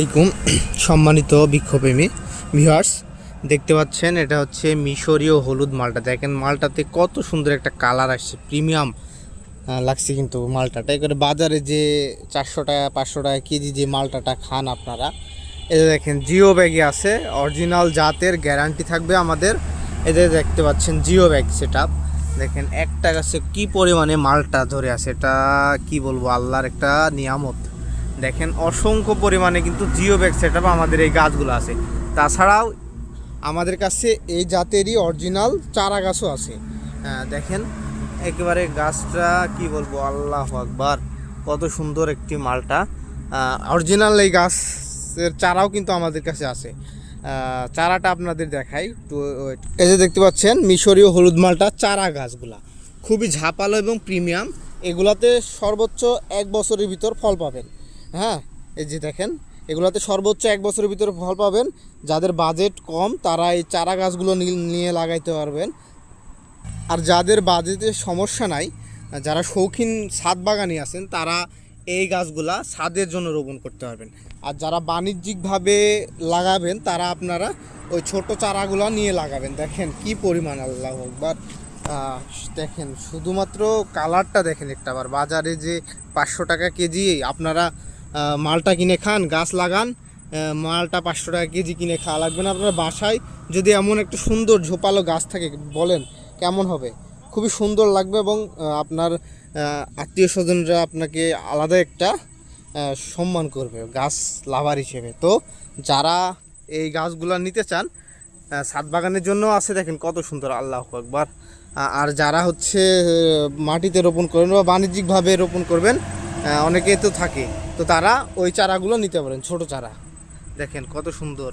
আলাইকুম সম্মানিত বৃক্ষপ্রেমী ভিউয়ার্স দেখতে পাচ্ছেন, এটা হচ্ছে মিশরীয় হলুদ মালটা। দেখেন মালটাতে কত সুন্দর একটা কালার আসছে প্রিমিয়াম লাগছে কিন্তু মালটাটা এবারে বাজারে যে চারশো টাকা, পাঁচশো টাকা কেজি যে মালটাটা খান আপনারা এটা দেখেন, জিও ব্যাগে আছে অরিজিনাল জাতের গ্যারান্টি থাকবে আমাদের। এদের দেখতে পাচ্ছেন, জিও ব্যাগ সেট দেখেন, একটা গাছে কি পরিমাণে মালটা ধরে আছে, এটা কি বলব, আল্লাহর একটা নিয়ামত। দেখেন অসংখ্য পরিমাণে কিন্তু জিও ব্যাগ সেট আমাদের এই গাছগুলো আছে। তাছাড়াও আমাদের কাছে এই জাতেরই অরিজিনাল চারা গাছও আছে। হ্যাঁ, দেখেন একেবারে গাছটা কি বলব আল্লাহ আকবার কত সুন্দর একটি মালটা। অরিজিনাল এই গাছের চারাও কিন্তু আমাদের কাছে আছে। চারাটা আপনাদের দেখাই। wait। এই যে দেখতে পাচ্ছেন মিশরীয় হলুদ মালটা চারা গাছগুলা। খুবই ঝাপালো এবং প্রিমিয়াম। এগুলাতে সর্বোচ্চ এক বছরের ভিতর ফল পাবেন। হ্যাঁ এই যে দেখেন, এগুলাতে সর্বোচ্চ এক বছরের ভিতরে ফল পাবেন। যাদের বাজেট কম, তারা এই চারা গাছগুলো নিয়ে লাগাইতে পারবেন। আর যাদের বাজেটের সমস্যা নাই, যারা শৌখিন ছাদ বাগানি আছেন, তারা এই গাছগুলা ছাদের জন্য রোপণ করতে পারবেন। আর যারা বাণিজ্যিকভাবে লাগাবেন, তারা আপনারা ওই ছোট চারাগুলো নিয়ে লাগাবেন। দেখেন কি পরিমাণ, আল্লাহ একবার দেখেন, শুধুমাত্র কালারটা দেখেন একটা আবার বাজারে যে পাঁচশো টাকা কেজি, আপনারা মালটা কিনে খান গাছ লাগান মালটা পাঁচশো টাকা কেজি কিনে খাওয়া লাগবে না আপনার বাসায়। যদি এমন একটা সুন্দর ঝোপালো গাছ থাকে বলেন কেমন হবে? খুবই সুন্দর লাগবে এবং আপনার আত্মীয় স্বজনরা আপনাকে আলাদা একটা সম্মান করবে গাছ লাভার হিসেবে। তো যারা এই গাছগুলো নিতে চান ছাদ বাগানের জন্য আছে দেখেন কত সুন্দর আল্লাহ একবার আর যারা হচ্ছে মাটিতে রোপণ করবেন বা বাণিজ্যিকভাবে রোপণ করবেন আহ, অনেকে তো থাকে। তো তারা ওই চারাগুলো নিতে পারেন ছোট চারা। দেখেন কত সুন্দর।